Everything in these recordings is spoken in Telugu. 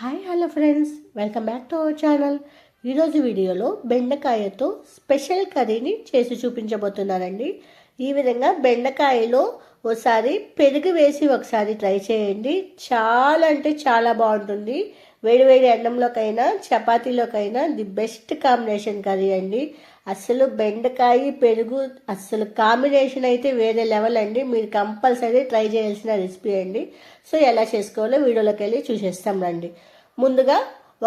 Hi hello friends welcome back to our channel ఈరోజు వీడియోలో బెండకాయతో స్పెషల్ కర్రీని చేసి చూపించబోతున్నానండి. ఈ విధంగా బెండకాయలో ఒకసారి పెరుగు వేసి ఒకసారి ట్రై చేయండి. చాలా అంటే చాలా బాగుంటుంది. వేడివేడి అన్నంలోకైనా చపాతీలోకైనా ది బెస్ట్ కాంబినేషన్ కర్రీ అండి. అసలు బెండకాయ పెరుగు అసలు కాంబినేషన్ అయితే వేరే లెవెల్ అండి. మీరు కంపల్సరీ ట్రై చేయాల్సిన రెసిపీ అండి. సో ఎలా చేసుకోవాలో వీడియోలోకి వెళ్ళి చూసేస్తాం రండి. ముందుగా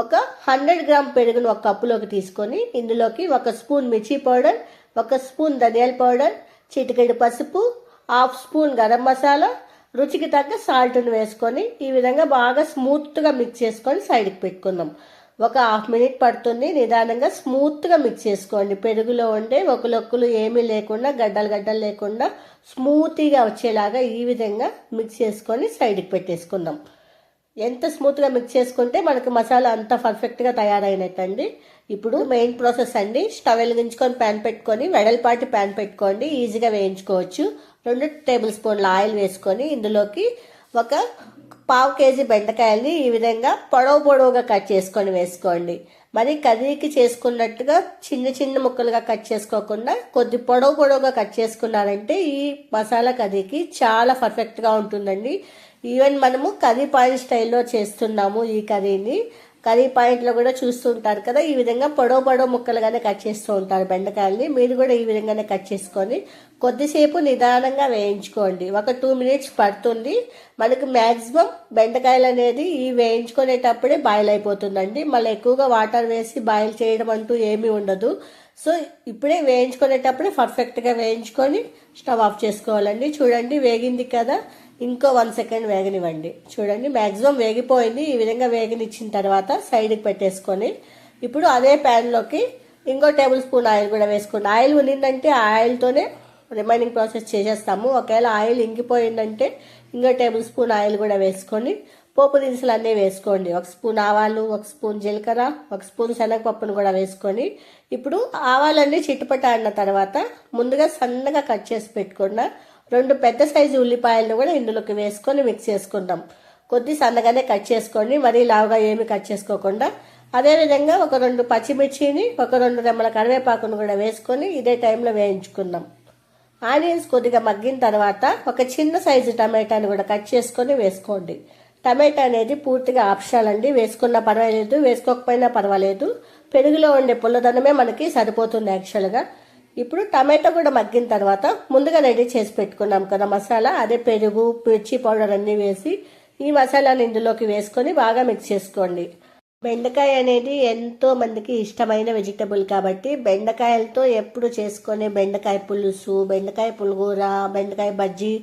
ఒక హండ్రెడ్ గ్రామ్ పెరుగును ఒక కప్పులోకి తీసుకొని ఇందులోకి ఒక స్పూన్ మిర్చి పౌడర్ ఒక స్పూన్ ధనియాల పౌడర్ చిటికెడు పసుపు హాఫ్ స్పూన్ గరం మసాలా రుచికి తగ్గ సాల్ట్ని వేసుకొని ఈ విధంగా బాగా స్మూత్గా మిక్స్ చేసుకొని సైడ్కి పెట్టుకుందాం. ఒక హాఫ్ మినిట్ పడుతుంది. నిదానంగా స్మూత్గా మిక్స్ చేసుకోండి. పెరుగులో ఉండే ఒకలొక్కులు ఏమీ లేకుండా గడ్డలు గడ్డలు లేకుండా స్మూత్గా వచ్చేలాగా ఈ విధంగా మిక్స్ చేసుకొని సైడ్కి పెట్టేసుకుందాం. ఎంత స్మూత్గా మిక్స్ చేసుకుంటే మనకు మసాలా అంత పర్ఫెక్ట్గా తయారైనట్టండి. ఇప్పుడు మెయిన్ ప్రాసెస్ అండి. స్టవ్ వెలిగించుకొని ప్యాన్ పెట్టుకొని వెడల్పాటి ప్యాన్ పెట్టుకోండి. ఈజీగా వేయించుకోవచ్చు. రెండు టేబుల్ స్పూన్ల ఆయిల్ వేసుకొని ఇందులోకి ఒక పావు కేజీ బెండకాయల్ని ఈ విధంగా పొడవు పొడవుగా కట్ చేసుకొని వేసుకోండి. మరి కర్రీకి చేసుకున్నట్టుగా చిన్న చిన్న ముక్కలుగా కట్ చేసుకోకుండా కొద్ది పొడవు పొడవుగా కట్ చేసుకున్నారంటే ఈ మసాలా కర్రీకి చాలా పర్ఫెక్ట్గా ఉంటుందండి. ఈవెన్ మనము కర్రీ పాయింట్ స్టైల్లో చేస్తున్నాము ఈ కర్రీని. కర్రీ పాయింట్లో కూడా చూస్తూ ఉంటారు కదా ఈ విధంగా పొడవు పొడవు ముక్కలుగానే కట్ చేస్తూ ఉంటారు బెండకాయల్ని. మీరు కూడా ఈ విధంగానే కట్ చేసుకొని కొద్దిసేపు నిదానంగా వేయించుకోండి. ఒక టూ మినిట్స్ పడుతుంది. మనకు మ్యాక్సిమం బెండకాయలు అనేది ఈ వేయించుకునేటప్పుడే బాయిల్ అయిపోతుందండి. మళ్ళీ ఎక్కువగా వాటర్ వేసి బాయిల్ చేయడం అంటూ ఏమీ ఉండదు. సో ఇప్పుడే వేయించుకునేటప్పుడే పర్ఫెక్ట్గా వేయించుకొని స్టవ్ ఆఫ్ చేసుకోవాలండి. చూడండి వేగింది కదా. ఇంకో వన్ సెకండ్ వేగనివ్వండి. చూడండి మ్యాక్సిమం వేగిపోయింది. ఈ విధంగా వేగనిచ్చిన తర్వాత సైడ్కి పెట్టేసుకొని ఇప్పుడు అదే ప్యాన్లోకి ఇంకో టేబుల్ స్పూన్ ఆయిల్ కూడా వేసుకోండి. ఆయిల్ ఉన్నిందంటే ఆయిల్తోనే రిమైనింగ్ ప్రాసెస్ చేసేస్తాము. ఒకవేళ ఆయిల్ ఇంకిపోయిందంటే ఇంకో టేబుల్ స్పూన్ ఆయిల్ కూడా వేసుకొని పోపు దినుసులు అన్నీ వేసుకోండి. ఒక స్పూన్ ఆవాలు ఒక స్పూన్ జీలకర్ర ఒక స్పూన్ శనగపప్పును కూడా వేసుకొని ఇప్పుడు ఆవాలన్నీ చిట్టుపట్టాడిన తర్వాత ముందుగా సన్నగా కట్ చేసి పెట్టుకున్న రెండు పెద్ద సైజు ఉల్లిపాయలను కూడా ఇందులోకి వేసుకొని మిక్స్ చేసుకుందాం కొద్ది సన్నగానే కట్ చేసుకోండి మరీ లావుగా ఏమి కట్ చేసుకోకుండా అదేవిధంగా ఒక రెండు పచ్చిమిర్చిని ఒక రెండు రెమ్మల కరివేపాకును కూడా వేసుకొని ఇదే టైంలో వేయించుకుందాం. ఆనియన్స్ కొద్దిగా మగ్గిన తర్వాత ఒక చిన్న సైజు టమాటాని కూడా కట్ చేసుకొని వేసుకోండి. టమాటా అనేది పూర్తిగా ఆప్షనల్ అండి. వేసుకున్నా పర్వాలేదు వేసుకోకపోయినా పర్వాలేదు. పెరుగులో ఉండే పుల్లదనమే మనకి సరిపోతుంది యాక్చువల్గా. ఇప్పుడు టమాటా కూడా మగ్గిన తర్వాత ముందుగా రెడీ చేసి పెట్టుకున్నాం కదా మసాలా. అదే పెరుగు మిర్చి పౌడర్ అన్నీ వేసి ఈ మసాలాను ఇందులోకి వేసుకొని బాగా మిక్స్ చేసుకోండి. బెండకాయ అనేది ఎంతో మందికి ఇష్టమైన వెజిటబుల్ కాబట్టి బెండకాయలతో ఎప్పుడు చేసుకునే బెండకాయ పులుసు బెండకాయ పులుగూర బెండకాయ బజ్జీ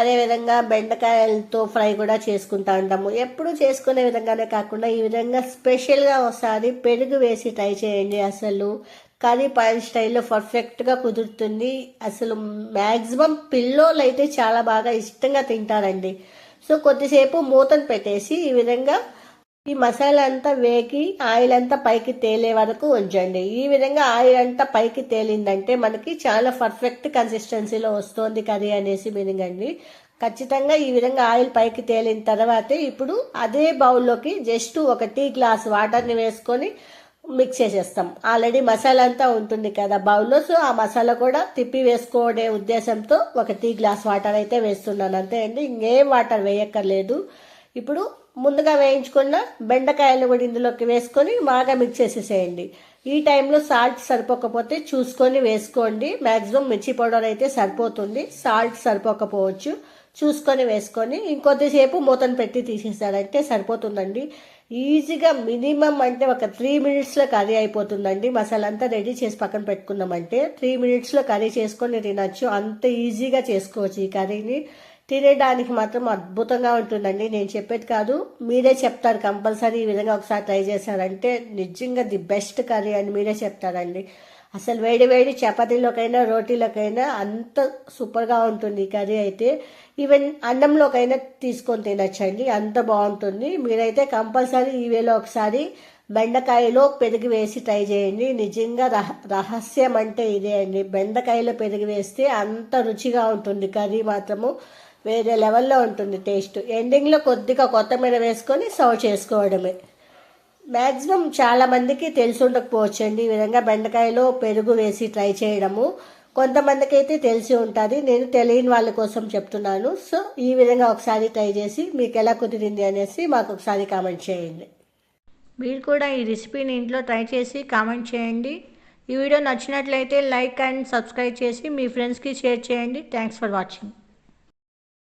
అదేవిధంగా బెండకాయలతో ఫ్రై కూడా చేసుకుంటా ఉంటాము. ఎప్పుడు చేసుకునే విధంగానే కాకుండా ఈ విధంగా స్పెషల్గా ఒకసారి పెరుగు వేసి ట్రై చేయండి అసలు. కానీ పాయల్ స్టైల్లో పర్ఫెక్ట్గా కుదురుతుంది. అసలు మ్యాక్సిమం పిల్లోలు అయితే చాలా బాగా ఇష్టంగా తింటారండి. సో కొద్దిసేపు మూతను పెట్టేసి ఈ విధంగా ఈ మసాలా అంతా వేగి ఆయిల్ అంతా పైకి తేలే వరకు ఉంచండి. ఈ విధంగా ఆయిల్ అంతా పైకి తేలిందంటే మనకి చాలా పర్ఫెక్ట్ కన్సిస్టెన్సీలో వస్తుంది కర్రీ అనేసి మీనింగ్ అండి ఖచ్చితంగా ఈ విధంగా ఆయిల్ పైకి తేలిన తర్వాతే ఇప్పుడు అదే బౌల్లోకి జస్ట్ ఒక టీ గ్లాస్ వాటర్ని వేసుకొని మిక్స్ చేసేస్తాం. ఆల్రెడీ మసాలా అంతా ఉంటుంది కదా బౌల్లో సో ఆ మసాలా కూడా తిప్పి వేసుకోవడే ఉద్దేశంతో ఒక టీ గ్లాస్ వాటర్ అయితే వేస్తున్నాను. అంతే అండి ఇంకేం వాటర్ వేయక్కర్లేదు. ఇప్పుడు ముందుగా వేయించుకున్న బెండకాయలు కూడా ఇందులోకి వేసుకొని బాగా మిక్స్ చేసేసేయండి. ఈ టైంలో సాల్ట్ సరిపోకపోతే చూసుకొని వేసుకోండి. మ్యాక్సిమం మిర్చి పౌడర్ అయితే సరిపోతుంది. సాల్ట్ సరిపోకపోవచ్చు. చూసుకొని వేసుకొని ఇంకొద్దిసేపు మూతను పెట్టి తీసేసారంటే సరిపోతుందండి. ఈజీగా మినిమం అంటే ఒక త్రీ మినిట్స్లో కర్రీ అయిపోతుందండి. మసాలా అంతా రెడీ చేసి పక్కన పెట్టుకున్నామంటే త్రీ మినిట్స్లో కర్రీ చేసుకొని తినచ్చు. అంత ఈజీగా చేసుకోవచ్చు ఈ కర్రీని. తినేయడానికి మాత్రం అద్భుతంగా ఉంటుందండి. నేను చెప్పేది కాదు. మీరే చెప్తారు కంపల్సరీ ఈ విధంగా ఒకసారి ట్రై చేశారంటే నిజంగా ది బెస్ట్ కర్రీ అని మీరే చెప్తారండి. అసలు వేడి వేడి చపాతీలోకైనా రోటీలోకైనా అంత సూపర్గా ఉంటుంది కర్రీ అయితే. ఈవెన్ అన్నంలోకైనా తీసుకొని తినచ్చండి. అంత బాగుంటుంది. మీరైతే కంపల్సరీ ఈ వేలో ఒకసారి బెండకాయలో పెరుగు వేసి ట్రై చేయండి. నిజంగా రహ రహస్యం అంటే ఇదే అండి. బెండకాయలో పెరుగు వేస్తే అంత రుచిగా ఉంటుంది. కర్రీ మాత్రము వేరే లెవెల్లో ఉంటుంది టేస్ట్. ఎండింగ్లో కొద్దిగా కొత్తిమీర వేసుకొని సర్వ్ చేసుకోవడమే. మ్యాక్సిమం చాలామందికి తెలిసి ఉండకపోవచ్చు అండి ఈ విధంగా బెండకాయలో పెరుగు వేసి ట్రై చేయడము కొంతమందికి అయితే తెలిసి ఉంటుంది. నేను తెలియని వాళ్ళ కోసం చెప్తున్నాను. సో ఈ విధంగా ఒకసారి ట్రై చేసి మీకు ఎలా కుదిరింది అనేసి మాకు ఒకసారి కామెంట్ చేయండి. మీరు కూడా ఈ రెసిపీని ఇంట్లో ట్రై చేసి కామెంట్ చేయండి. ఈ వీడియో నచ్చినట్లయితే లైక్ అండ్ సబ్స్క్రైబ్ చేసి మీ ఫ్రెండ్స్కి షేర్ చేయండి. Thanks for watching.